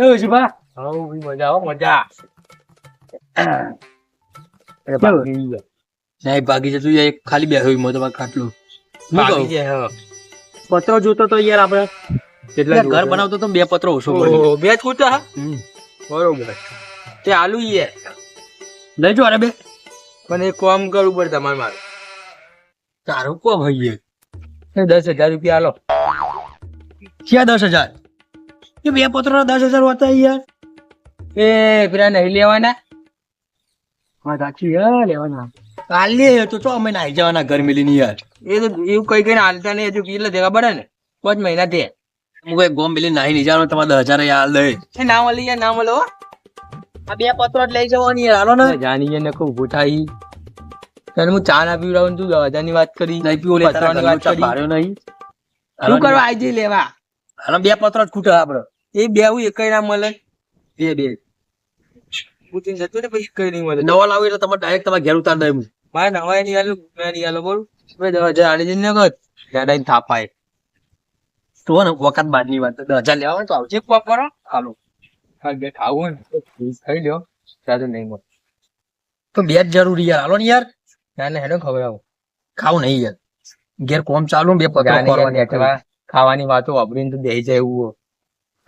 કેવું છે બા હા ભાઈ મજા આવો મજા અરે? બાકી. નહીં ભાગી જતું યાર એક ખાલી બેઠો મો તમારે ખાટલું હું ગયા, હા. પત્રો જોતો તો યાર આપણે કેટલા યાર ઘર? બનાવતો તો બે પત્રો ઓછો બે હા? હમ. બરોબર તે આલુ હે. લઈ જો અરે બે પણ એક કામ કરવું પડે તમારે મારે તારું કો ભાઈ એ દસ હજાર રૂપિયા આલો ક્યાં દસ હજાર એ બે પત્રો દસ હજાર હોતા યાર. એ પેલા નહીં લેવાના? હા સાચી યાર લેવાના. કાલે તો તો અમે નાઈ જવાના ઘર મિલીને યાર. એ તો એવું કઈ કઈ હાલતા નહીં હજુ કેટલા દેવા પડે ને? પાંચ મહિના થયા. હું કઈ ગોમ મિલી નાહી નહીં જવાનું તમારે દસ હજાર હાલ દે એ ના મળી યાર ના મળો આ બે પત્રો જ લઈ જવાની યાર હાલો ને. જાણીએ ને કહું ભૂઠાઈ તને હું ચા ના પીવડાવું તું દસ હજારની વાત કરી. નહીં પીવો લે તારા પત્રોની ઘરનો વાત કરી. શું કરવા આવી જઈ લેવા? હાલો બે પત્ર જ ખૂટે આપડે. એ બે હું એકઈ ના મળે. બે બે. પૂછીને જતું ને પછી કઈ નહીં મળે. નવા લાવી એટલે તમારે ડાયરેક્ટ તમારે ઘેર ઉતાર દે. મારે નવા નહીં આલું મેં નહીં આલો બોલ. ભાઈ દસ હજાર આલી જઈને કર દાદા ને થાપાય. તો ને વખત બાદની વાત. દસ હજાર લેવા તો આવજે. કોપ કરો. હાલો. હા બે ખાવું ને ખાઈ લ્યો. સાથે નહીં મળે. તો બે જ જરૂરી યાર. હાલો ને યાર. ના ને હેડો ખબર આવું ખાવું નહીં યાર. ઘેર કોમ ચાલુ બે પગ કરવાની ખાવાની વાતો વાપરીને તો દઈ જાય એવું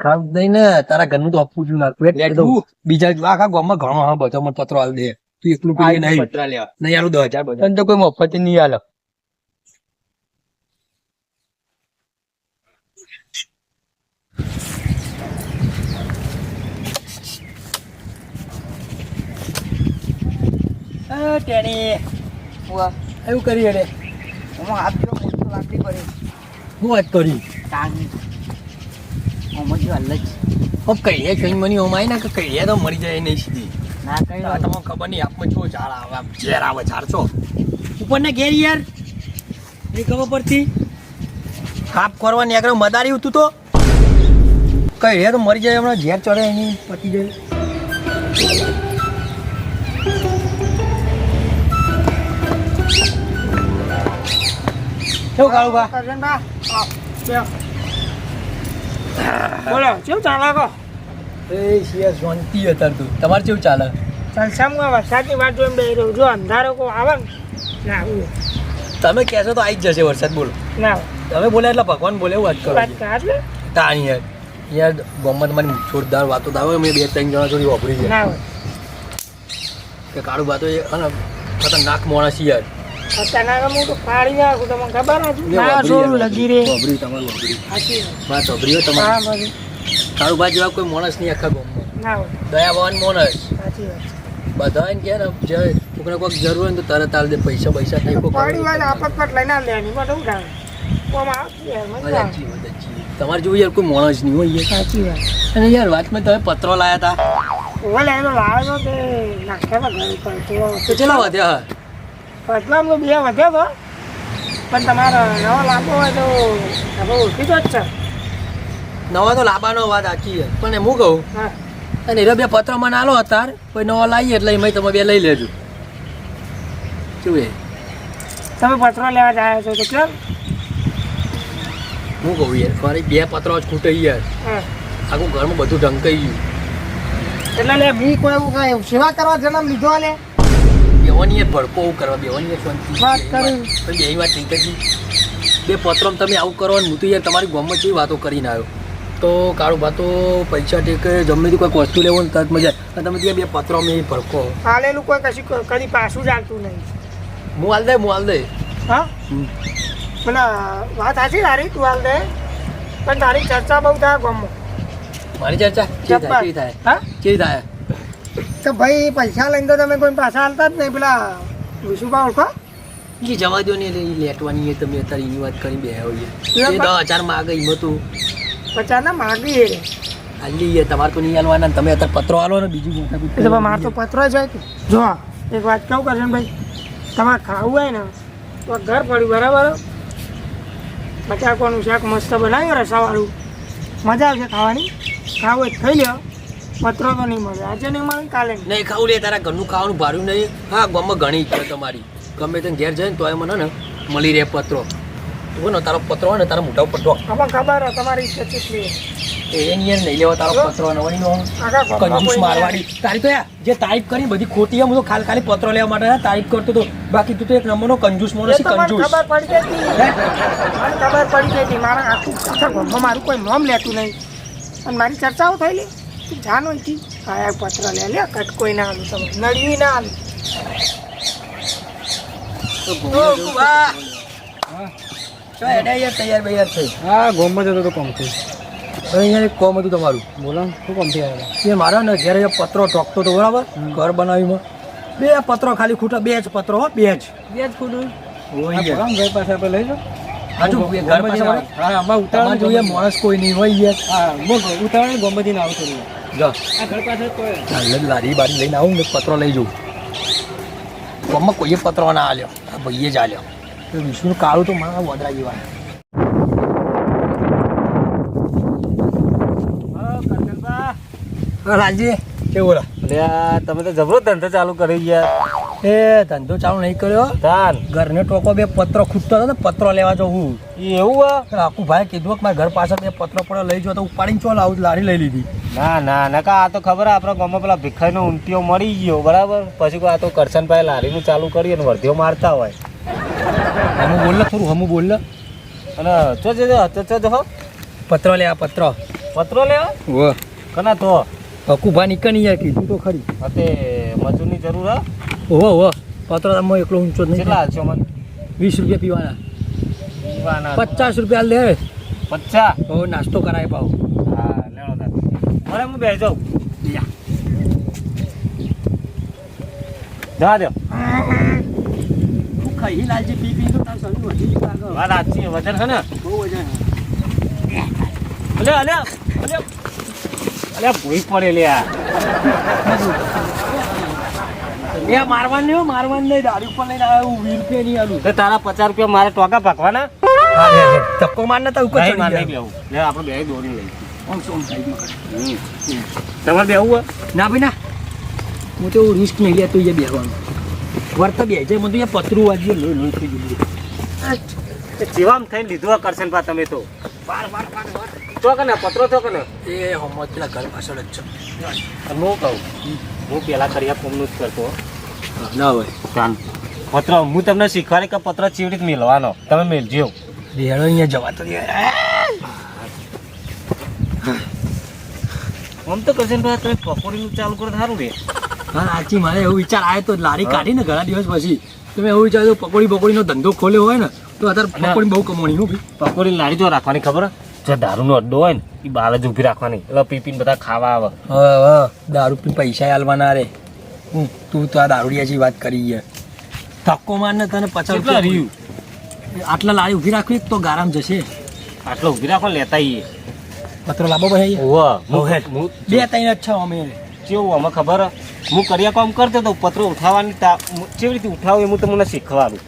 ખાવ દઈ ને તારા ઘરનું તો આપવું છું ના પેટ તું. બીજા આખા ગામમાં ઘણો હા બધો મને પત્રો આલ દે. તું એકલું પી નહીં. પત્ર લેવા નહીં આલું દસ હજાર બધા. તને તો કોઈ મફત નહીં આલો. ટેણી એવું કરી અરે હું વાત કરી? હવે કહીએ કઈ મને ઓમાય ને કે કઈડિયા તો મરી જાય નહીં સીધી. ના આ તમને ખબર નહીં આપમાં છો ઝાડ આવે ઝેર આવે ઝાડ છો ઉપર ને ઘેર યાર. એ ખબર પડતી? કાપ કરવાની આગળ મદારી હતું તો. કઈડિયા તો મરી જાય હમણાં ઝેર ચડે એની પતી જાય. કેવું કાળું બા? બોલો કેવું ચાલે કો એ શિયા શાંતિ અત્યારે તું. તમારે કેવું ચાલે? જલસામાં વરસાદની વાત જોઈને બેહી રહ્યો. જો અંધારો કો આવે ને આવું. તમે કહેશો તો આવી જ જશે વરસાદ બોલો. ના તમે બોલે એટલે ભગવાન બોલે એવું વાત કરો વાત તાણી યાર યાર ગમત તમારી જોરદાર વાતો તો આવે મેં બે ત્રણ જણા જોડી વાપરી છે કે કાળું વાતો એ ખતરનાક માણસ યાર. અત્યારના હું તો પાડી નાખું તમને ખબર નથી ના છોડું લગી રે વાપરી તમારું વાપરી વાત. વાત વાપરી હા તમારે. બધું જેવા કોઈ માણસ નહીં આખા ગામમાં. ના હોય. દયાવાન માણસ. સાચી વાત. બધા એને ને જે કોઈને કોઈક જરૂર હોય ને તો તરત આલ દે પૈસા પૈસા કોઈ પાડી વાત આપત લઈને આલ હું તમારે જોવું યાર કોઈ માણસ નહીં હોય યાર. સાચી વાત. અને યાર વાતમાં તમે પત્રો લાયા હતા ઓલે એનો લાવે તે નાખ્યા તો તો ચેલા વધ્યા પતલામ તો બે વધે તો. પણ તમારો નવો લાંબો હોય તો ઓળખી જ છે. નવા તો લાંબાનો વાત આખી છે. પણ હું કહું? અને એ બે પત્ર મને આલો અતાર કોઈ નવા લાવીએ એટલે એમાં તમે બે લઈ લેજો. શું એ? તમે પત્રો લેવા જાય છો તો કેમ? હું કહું યાર મારી બે પત્રો જ ખૂટે યાર. આખું ઘરમાં બધું ઢંકાઈ ગયું. એટલે લે બી કોઈ એવું કાંઈ સેવા કરવા જન્મ લીધો લે બેવાની એ ભડકો એવું કરવા બેવાની શાંતિ વાત કરી. બે વાત ઠીક જ બે પત્રોમાં તમે આવું કરો ને હું તો યાર તમારી ગામમાં કેવી વાતો કરીને આવ્યો. તો કાળો ભાતો પૈસા ટેકે જમે કોઈ વસ્તુ લેવો ને તરત મજા અને તમે ત્યાં બે પત્રોમાં એ ભડકો. હાલેલું કોઈ કશું કદી પાછું ચાલતું નહીં. હું હાલ દે હું હાલ દે. હા? હમ. વાત સાચી તારી તું હાલ દે. પણ તારી ચર્ચા બહુ થાય ગામમાં. મારી ચર્ચા? કેવી થાય? હા? કેવી થાય? તો ભાઈ પૈસા લઈને તો તમે કોઈ પાછા હાલતા જ નહીં પેલા વિશુભા ઓળખો? એ જવા દો ને લેટવાની એ તમે અત્યારે એની વાત કરી બે એમ એ દસ હજારમાં આગળ એમાં તો પચાસ ના માગી એ હાલી એ તમારે તો નહીં હાલવાના તમે અત્યારે પત્રો હાલો ને બીજું એટલે મારે તો પત્ર જ હોય કે. જો એક વાત કહું કરશે ભાઈ? તમારે ખાવું હોય ને તો ઘર પડ્યું બરાબર? બટાકાનું શાક મસ્ત બનાવ્યું રસાવાળું. મજા આવશે ખાવાની. ખાવું ખાઈ લ્યો. પત્રો તો નહીં મળે. આજે નહીં મળે કાલે નહીં. ખાવું લે તારા ઘરનું ખાવાનું ભાર્યું નહીં. હા ગામમાં ઘણી ઈચ્છા તમારી. ગમે તે ઘેર જાય ને તોય મને ને મળી રહે પત્રો. તું ને તારો પત્રો હોય ને તારા મોટા પત્રો આમાં ખબર તમારી સચિતલી એની નહીં લેવા તારો પત્રો નવણીનો કંજૂસ મારવાડી. તારી તો જે તારીફ કરી બધી ખોટી છે હું તો ખાલી ખાલી પત્રો લેવા માટે તારીફ કરતો હતો. બાકી તું તો એક નંબરનો કંજૂસ મોનો છે કંજૂસ. ખબર પડી ગઈ ખબર પડી ગઈ મારા આખું મારું કોઈ નામ લેતું નહીં. અને મારી ચર્ચાઓ થયેલી. હોય હતી આ પત્ર લે લે કટ કોઈ ના આલું તમે નડ્યું ના આલું. તૈયાર બૈયાર થઈ હા ગોમમાં જતો તો કોમથી હવે અહીંયા એક કોમ હતું તમારું. બોલો શું કોમથી આવ્યા એ મારા ને ઘેર પત્રો ઠોકતો હતો બરાબર ઘર બનાવીમાં. બે પત્રો ખાલી ખૂટા બે જ પત્રો બે જ. બે જ હોય ઘર પાસે આપણે લઈ જાઓ. ઘર પાસે હા આમાં તમારે જોઈએ માણસ કોઈ નહીં હોય યાર. હા ઉતાવળ ગોમતીને આવતો લારી બારી લઈને આવું ને પત્રો લઈ જવું કોમમાં કોઈએ પત્રો ના આલ્યો? આ ભાઈએ જ આલ્યો. વિષ્ણુ કાળું તો મારા વડરા જેવા રાજી કેવું તમે તો જબરો ધંધો ચાલુ કરી ગયા એ ધંધો ચાલુ નહીં કર્યો. તાન. ઘરને ટોકો બે પત્રો ખૂટતો હતો ને પત્રો લેવા જો હું. એવું આખું ભાઈ કીધું કે મારા ઘર પાછળ બે પત્રો પડે લઈ જાઓ તો ઉપાડીને ચોલ આવું લારી લઈ લીધી. ના ના નકા આ તો ખબર હે આપણા ગામમાં પેલા ભીખાઈનો ઊંટીઓ મળી ગયો બરાબર? પછી આ તો કરશનભાઈ લારીનું ચાલુ કરી અને વર્ધીઓ મારતા હોય. હમું બોલ ને થોડું હમું બોલ ને અને ચો જો ચો જો પત્રો લેવા પત્રો. પત્રો લેવા ઓ કના તો? હકુભા નીકળી યાર કીધું તો ખરી. અતે મજૂરની જરૂર હે. ઓહો ઓહો. પત્રો તમે એકલો ઊંચો નહીં કેટલા હાલશો મને વીસ રૂપિયા પીવાના. પીવાના. પચાસ રૂપિયા લે પચ્ચા હો નાસ્તો કરાય પાવ હા લેણો મને હું બેસી જાઉં જા દો ખાઈ લાલજી પી પી તો તાર વધી ગયું વાત સાચી વજન છે ને? બહુ વજન અલે અલે અલે અલે ભૂઈ પડે લ્યા એ મારવાનું નહીં મારવાન નહીં દારૂ ઉપર લઈને આવ્યો હું વીર રૂપિયા નહીં આલું તો તારા પચાસ રૂપિયા મારે ટોકા પાકવાના ધક્કો માર ને તો ઉપર મારે ચડી જાય. લેવું. લે આપણે બે દોરી લઈ આમ શું સાઈડમાં તમારે બેવું ના ભાઈ ના. હું તો રિસ્ક નહીં લેતો એ બેહવાનું. વર્ત બે જાય મને તો એ પતરું વાજીએ લોહી લોહી થઈ ગયું જીવામ થઈને લીધું કરશે ને તમે તો. બાર બાર બાર તો કને પત્રો તો કને એ હમત પેલા ઘર પાછળ જ છે. હું કહું? હું પેલા કરિયા કોમનું જ કરતો. ના હોય. પત્ર હું તમને શીખવાડી કે પત્ર ચીવડી મેળવાનો તમે મેળજો રેડો અહીંયા જવા તો આમ તો કરશે ભાઈ તમે પકોડીનું ચાલુ કરો સારું રે હા સાચી મારે એવો વિચાર આવ્યો તો લારી કાઢીને ઘણા દિવસ પછી. તમે એવું વિચારો પકોડી પકોડીનો ધંધો ખોલ્યો હોય ને તો અત્યારે. પકોડી બહુ કમાણી હું ભાઈ. પકોડી લારી જો રાખવાની ખબર? જો દારૂનો અડ્ડો હોય ને એ બાર જ ઊભી રાખવાની. એટલે પીપીને બધા ખાવા આવે. હા દારૂ પી પૈસા હાલવાના રે. તું તો આ દારૂડિયા જેવી વાત કરી છે. ધક્કો માર ને તને પચાસ રૂપિયા રહ્યું? આટલા લારી ઊભી રાખવી તો ગારામ જશે. આટલો ઊભી રાખો લેતા આવીએ પત્રો લાંબો ભાઈ બે ત્રણ જ છે અમે. કેવું અમે ખબર? હું કર્યા કામ કરતો તો પત્રો ઉઠાવવાની તા કેવી રીતે ઉઠાવું હું તમને શીખવાડું.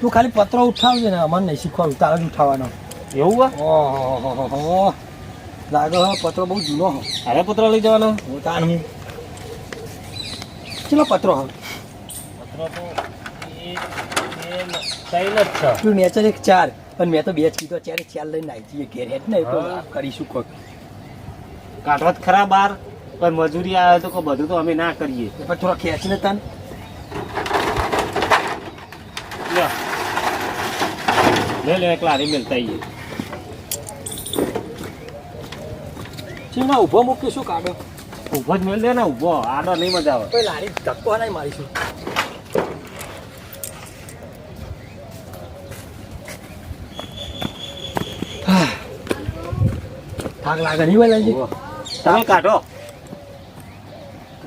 તું ખાલી પત્રો ઉઠાવજે ને અમારે નહીં શીખવાડું તારે જ ઉઠાવવાનો. એવું હે? ઓહો લાગે પત્રો બહુ જૂનો અરે પત્રો લઈ જવાનો? હું તાન હું ચલો પત્રો હો પત્રો તો એક બે ને ત્રણ જ છે એક ચાર પણ મેં તો બે જ કીધો ચારે ચાર લઈને આવી જઈએ ઘેર હેઠ ને તો કરીશું કોક. કાઢવા ખરા બાર પણ મજૂરી આવે તો બધું તો અમે ના કરીએ. પણ થોડા ખેંચીને તાન. લે લે લે એક લારી મેલતા આવીએ ચીમના ઊભો મૂક્યો શું કાઢો ઊભો જ મેળ દે ને ઊભો આડો નહીં મજા આવે. કોઈ લારી ધક્કો નહીં મારીશું. હા. થાક લાગે નહીં ભાઈ. તમે કાઢો.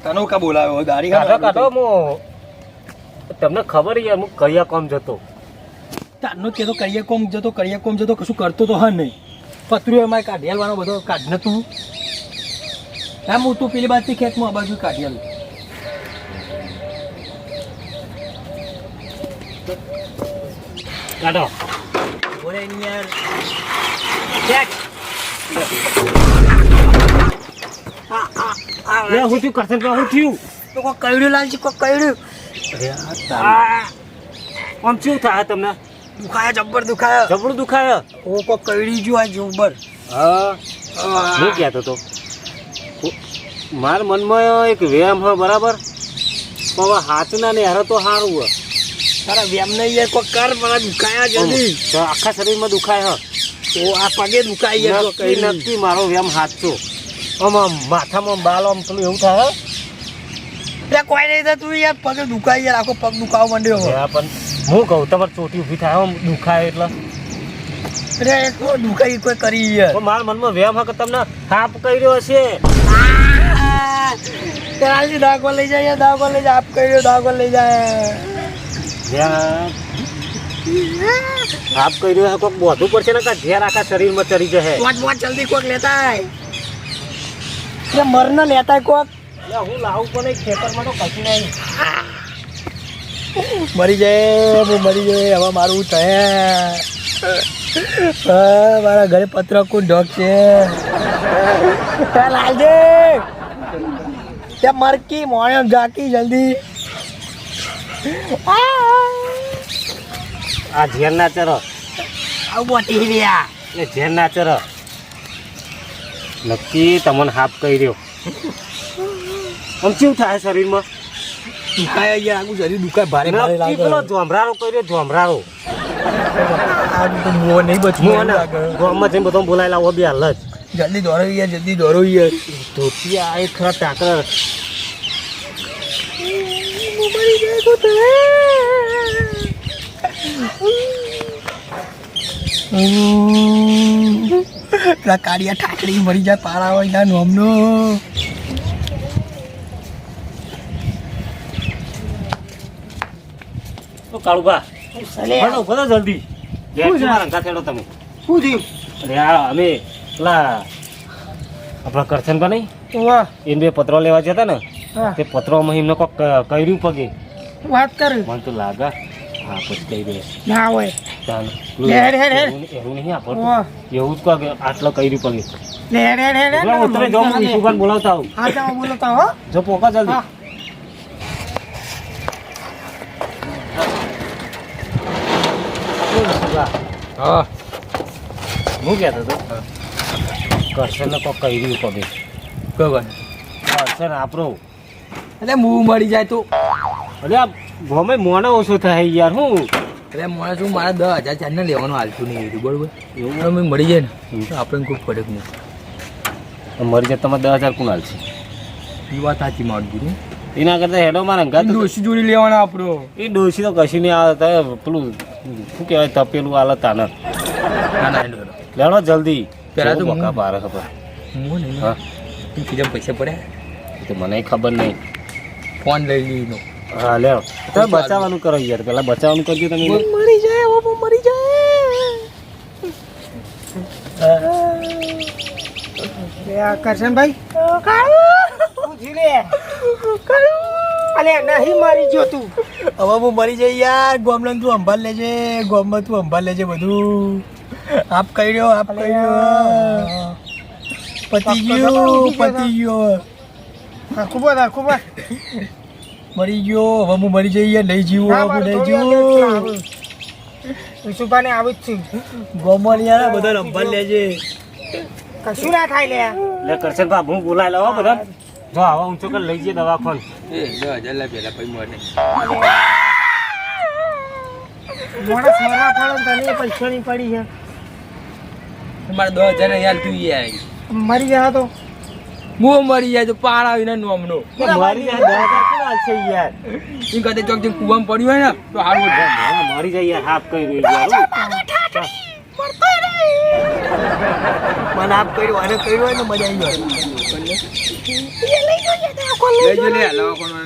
તને કા બોલાવ્યો? ગાડી કાઢો કાઢો હું તમને ખબર છે હું કયા કોમ જતો. તારનો કે તો કરીએ કોમ જતો કરીએ કોમ જતો કશું કરતો તો હા નહીં. પતરું એમાં કાઢેલવાનો બધો કાઢ ને હું તું પેલી બાજુથી ખેતમાં આ બાજુ કાઢેલ કાઢો. બોલે યાર. ખેંચ. આ, આ, આ, લે હું તો હું થયું? તો કોક કયડું લાલજી કોક કયડું. અરે આ આમ શું થાય તમને? દુખાયા જબ્બર દુખાયા. જબરું દુખાય? ઓ કો કઈડી જો આ જબ્બર. હા. હું કહેતો તો? મારા મનમાં એક વ્યાયામ હોય બરાબર? પણ હવે હાથના ને હારે તો સારું હોય તારા વ્યામ નહીં યાર કોઈ કર મારા દુખાયા જલ્દી આખા શરીરમાં દુખાય હ. તો આ પગે દુખાઈ ગયા તો કઈ. નથી મારો વ્યાયામ હાથો આમ માથામાં બાલ આમ પેલું એવું થાય લે કોઈ નહીં તું યાર પગે દુખાઈ યાર આખો પગ દુખાવા માંડ્યો. પણ હું કહું તમારે ચોટી ઊભી થાય આમ દુખાય એટલે. અરે તો દુખાઈ કોઈ કરી યાર. મારા મનમાં વ્યાયામ હા કે તમને થાપ કર્યો હશે? ચાલજી દાગો લઈ જાય દાગો લઈ જાય આપ કર્યો દાગો લઈ જાય. જ્યાં થાપ કર્યો હે કોઈક બોધવું પડશે ને કાં ઝેર આખા શરીરમાં ચડી જશે. મોજ મોજ જલ્દી કોક લેતા એ મરને લેતા કોક. હું લાવું પણ એક ખેતરમાં તો કશું નહીં. મરી જાય હું મરી જાય હવે મારું થાય મારા ઘરે પત્ર કોણ ઢોક છે. ચાલ હાલજે ત્યાં મરકી મોણે જાકી જલ્દી. આ ઝેર ના ચરો. આવું મોટી રહ્યા એ ઝેર ના ચરો. નક્કી તમને હાફ કહી રહ્યો. આમ કેવું થાય શરીરમાં? દુખાય અહીંયા આગું શરીર દુખાય ભારે ભારે લાગે. પેલો ધોમરારો કર્યો ધોમરારો. મોં નહીં બચવું ગામમાં જઈને બધો બોલાય લાવો બે હાલ જ. જલ્દી દોડો યાર જલ્દી દોડો યાર. ધોતી આ એક ખરા ટાંકર. પેલા કાળિયા ઠાકડી મરી જાય પારા હોય ના નોમનો. તો કાળુભા ભણો ભણો જલ્દી. શું છે? ખેડો તમે. શું થયું? અરે આ અમે પેલા આપણા કરશનભા નહીં? એને બે પત્રો લેવા જતા ને તે પત્રોમાં એમને કોક કર્યું પગે. વાત કરી. મને તો લાગે હા પછી કહી દે. ના હોય. ચાલ. એવું નહીં આપણું એવું જ કહો કે આટલો કર્યું પગે. ઉતરે હું ઈશુભાઈને બોલાવતા આવું. હા જો પોકા જલ્દી. હા. હું. કહેતો હતો? કરશનને કોક કર્યું પગે. બરાબર. કરશન આપણો. એટલે મૂવ મળી જાય તો? અરે આ ગમે મોને ઓછો થાય યાર હું? એટલે મોડે શું મારે દસ હજાર ચાર ને લેવાનું હાલતું નહીં હતું બરોબર? એવું અમે મળી જાય ને આપણને કોઈ ફરક નહીં. મરી જાય તમારે દસ હજાર કોણ છે એ વાત સાચી મારું એના કરતા હેડો મારા અંગાત ડોસી જોડી લેવાના આપણો. એ ડોસી તો કશી નહીં આવે પેલું શું કહેવાય તપેલું હાલત આનંદ એનો જલ્દી. પહેલા તો મોકા હું- ખબર. હું નહીં. હા. તું કીધા પૈસા પડ્યા? તો મને ખબર નહીં. ફોન લઈ લીધો. હા લે તમે બચાવવાનું કરો યાર. પેલા બચાવવાનું કરજો તમે. મરી જાય ઓ મરી જાય. આ કરશનભાઈ? અલે નહીં મારી જો તું. હવે હું મરી જાય યાર. ગોમલન તું સંભાળ લેજે ગોમમાં તું સંભાળ લેજે બધું. આપ કર્યો આપ કર્યો. પતી ગયો પતી ગયો. આખું બોલ આખું બોલ મરી ગયો હવે હું મરી જઈએ નહીં જીવું હું નહીં જીવું. આવું. ઈશુભાને જ છું. ગોમલિયા બધા સંભાળ લેજે. કશું ના થાય લે લે કરશન બાપ હું બોલાય લાવો બધા. જો આવા ઊંચો કર લઈ જઈએ દવાખાન. એ જો હજાર પેલા પછી મળે માણસ મરવા પડે તને પૈસાની પડી છે. મારે દસ હજાર ને યાર તું યાર મરી ગયા તો? હું મરી જાય તો પાર આવીને નોમનો મારી જાય યાર? કદાચ ચોક જે કુવામાં પડ્યું હોય ને તો હારું હા, મરી જાય યાર હાફ કરી રહી યાર મને આપ કર્યું અને કર્યું હોય ને મજા આવી જાય લઈ જો લે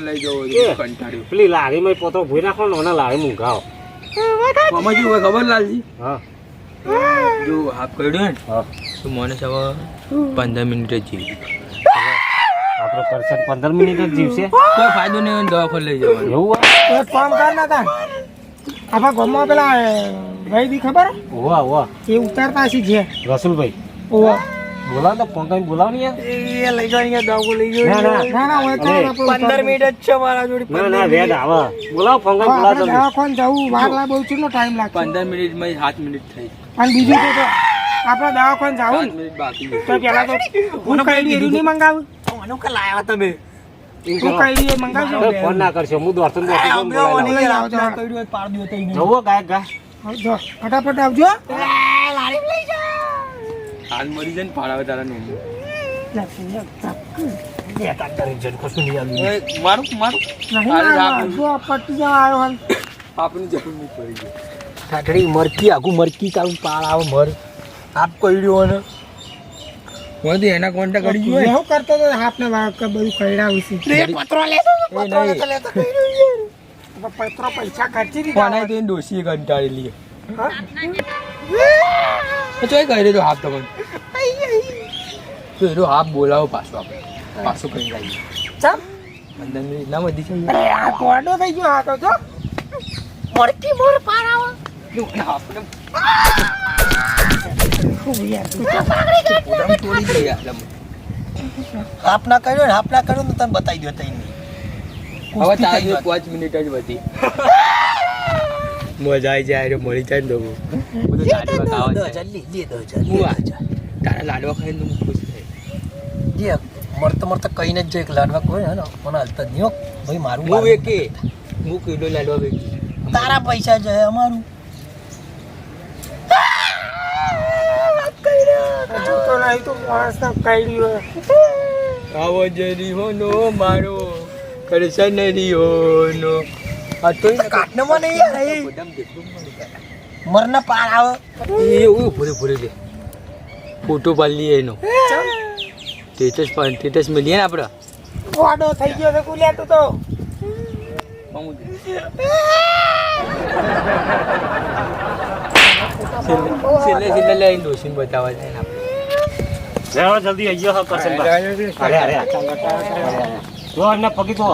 લઈ જવો એ. કંટાળ્યું. પેલી લારીમાં પોતો ભૂઈ નાખો ને ઓને લારી મૂંઘાવો સમજ્યું હોય ખબર લાલજી? હા. જો હાફ કર્યું ને. તો મને સવા પંદર મિનિટ જ જીવી આપણો કરશન પંદર મિનિટ જ જીવશે? કોઈ ફાયદો નહીં હોય ને દવાખાને લઈ જવાનો. એવું એક કામ કર ના તાર આપણા ગામમાં પેલા ભાઈ બી ખબર? ઓવા ઓવા. એ ઉતારતા રસુલભાઈ. બોલાવ તો ફોન કરીને બોલાવ ને એ લઈ જાવ અહીંયા દવાઓ લઈ જાઓ. ના, હોય તો મિનિટ જ છે મારા જોડે ના ના વેદ આવે. બોલાવ ફોન કરીને બોલાવ દવાખાને વાર લાગે બહુ કેટલો ટાઈમ લાગશે. પંદર મિનિટમાં સાત મિનિટ થઈ અને બીજું તો જો આપણે દવાખાને જાવું છે. તો પેલા તો હું કઈ એરું નહીં મંગાવું? મને કે લાવ્યા તમે? હું કઈ એ મંગાવજો. ફોન ના કરશો હું ને દો તઈ જવો ગા જો ફટાફટ આવજો. હાલ મરી જાય ને ફાળાવે તારા નું કશું નહીં આલ્યું ઓય, મારું મારું. આવ્યો. પટ્ટી હાલ. આપની જરૂર નહીં પડી ગઈ. કાકડી મરકી આખું મરકી કાળું પાળ આવે મર. આપ કર્યો ને તો એના કોન્ટેક્ટ કરી ગયો હું કરતો તો હાથને વાક કે બધું કઈડાવું રે પત્રો લેતો પત્રો લેતો લેતો હવે પત્રો પૈસા ખર્ચી કોને દીધા તો એને ડોશીએ હા? તો એ કહી રહ્યો હાફ તમને તો એનો હાફ બોલાવો પાછો આપણે. પાછો કઈ લાવીએ. ચમ? અંદર ના વધી છે અરે આ કોડો થઈ ગયો આ તો જો. મરકી મોર પાળ હાફ ના કર્યો ને હાફ ના કર્યો ને તને બતાવી દો તઈ હવે તારા પાંચ મિનિટ જ વધી. મજા આવી જાય મળી જાય ને તો. બધું આ દસ હજાર તારા લાડવા ખાઈને હું ખુશ થઈ જે મરતા મરતા કહીને જ જો એક લાડવા કોઈ હે ને મને હાલતા જ નહીં ભાઈ મારું હું. વેકે હું કિલો લાડવા તારા પૈસા જાય અમારું. હજુ તો નહીં તો માણસને કઈડ્યું આવો જરી હોનો મારો આ તો કાટને મને યાર મરના પાર એવું ભૂરે ભૂરે દે ફોટો પાડી એનો સ્ટેટસ મળીએ ને આપણે વાડો થઈ ગયો તો છેલ્લે છેલ્લે લઈને ડોસીને ને આપણે જાઓ જલ્દી આવી ગયો કરશન અરે અરે જો એમને પગી તો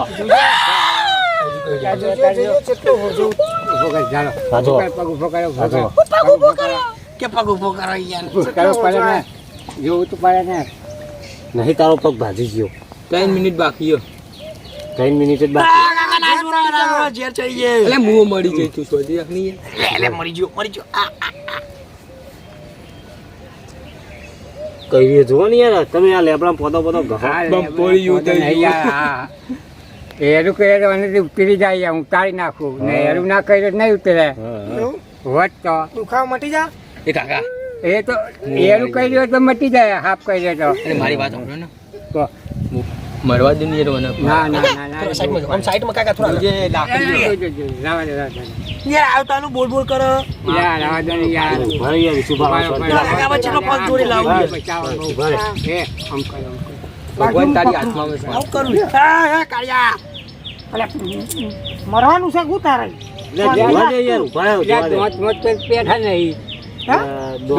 નહીં તારો પગ ભાજી ગયો ત્રણ મિનિટ બાકી. ત્રણ મિનિટ જ બાકી ઝેર ચડી જાય એટલે મળી જાય તું સોધી રાખની એટલે મરી ગયો મરી ગયો કઈ જુઓ ને યાર તમે આ લેબડા પોતો પોતો ગહો બમ્પોળી યુ થઈ ગયું. એરું કહે તો મને ઉતરી જાય હું તાળી નાખું. ને એરું ના કહે તો નહીં ઉતરે. હોત તો. દુખાવ મટી જા. એ કાકા. એ તો એરું કહી હોય તો મટી જાય હાફ કર્યો તો. મારી વાત સાંભળો ને. મરવા દે નહીં મને ના ના ના ના સાઈડમાં. આમ સાઈડમાં કાકા થોડા જે લાકડી જો, જો, જો, રાવા દે, રાવા દે. યાર આવતાનું બોલ બોલ કરો. યાર, રાવા દે યાર. ભરી યાર સુભા કાકા વચ્ચેનો પગ જોડી લાવું. ભરે હે આમ કરો, ભગવાન તારી આવે છે. આવું કરું હા હા કાળિયા. અલે મરવાનું છે હું તારે લે દે યાર ઊભા રહો, યાર, મત મોત પેઠા નહીં. હા?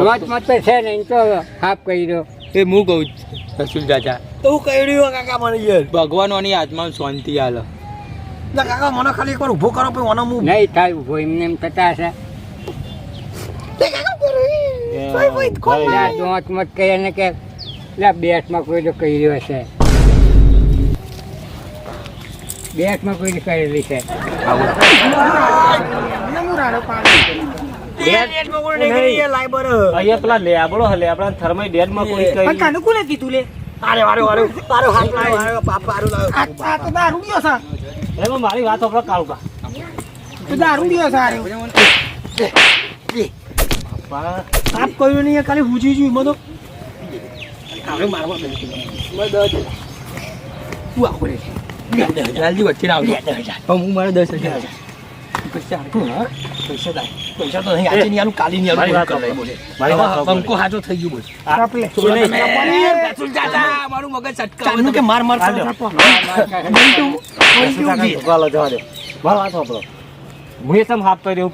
મત મત છે નહીં તો હાફ કહી દો એ હું કહું છું, રસુલ ચાચા તો હું કહ્યું કાકા મને યાર. ભગવાનોની આત્મામાં શાંતિ આલે. ના કાકા મને ખાલી એકવાર ઊભો કરો પછી મને હું નહીં થાય ઊભો એમને એમ થતા હશે. તે કાકા કરો એ, ભરે યાર, યાર. ધોત મોત કહે ને કે લા, કોઈ તો કર્યો હશે. બેસમાં કોઈ કરેલી છે. અહીંયા પેલા લેબડો હે લેબડા થર્મઈ ડેડમાં કોઈ કઈ કાને કીધું લે. અરે વારે વારે વારે હાથ લાવ્યો વારે પાપ વારું આ આ તો દારૂ ગયો છે એમાં મારી વાત આપણે કાળુકા તો દારૂ ગયો છે આ રહ્યો. પાપ નહીં ખાલી પૂછી છું એમાં તો કાલે મારવા બેઠું તું આખો રે. જલ્દી વચ્ચે આવજો. પણ હું મારે દસ હજાર. પૈસા હા? પૈસા થાય પૈસા તો નહીં આજે નહીં આલું.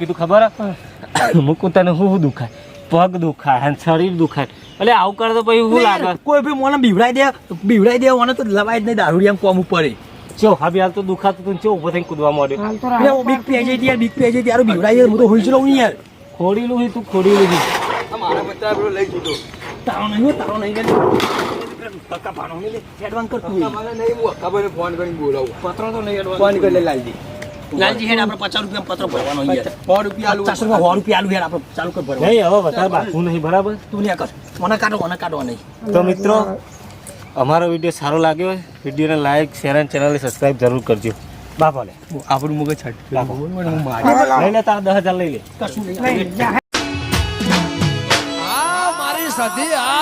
હું ખબર મુકું તને શું દુખાય પગ દુખાય અને શરીર દુખાય એટલે આવું કરે તો પછી શું લાગે કોઈ ભી મને બીવડાઈ દે બીવડાઈ દે મને તો લવાય જ નહીં, દારૂડિયામાં કોમ ઉપર ચો હવે હાલ તો દુખાતું તું ચો ઊભો થઈને કૂદવા માંડ્યો. એટલે હું બીક પી જઈ યાર બીક પી જઈ યાર બીવડાઈ જાય હું તો હોઈ જ રહું યાર. ખોડીલું હી તું ખોડીલું હી મારા બચ્ચા પેલો લઈ જતો તારો નહીં હો, તારો નહીં લે. ભાણો નહીં એડવાન્સ કર તું. ખબર ફોન કરીને બોલાવું. પત્રો તો નહીં એડવાન્સ. ફોન કરી. લાલજી. લાલજી હેડ આપણે પચાસ રૂપિયા પત્ર ભરવાનો યાર. સો રૂપિયા આલું. પચાસ રૂપિયા સો રૂપિયા આલુ હેડ આપણે ચાલુ કર. નહીં હવે વધારે બાકું નહીં બરાબર? તું નહીં કર. મને કાઢો મને કાઢો નહીં. તો મિત્રો અમારો વીડિયો સારો લાગ્યો હોય વિડીયોને લાઈક શેર અને ચેનલને સબસ્ક્રાઈબ જરૂર કરજો. બાપા લે. આપણું મગજ છટ લઈ લે તારા દસ હજાર લઈ લે. કશું મારી સાથે આ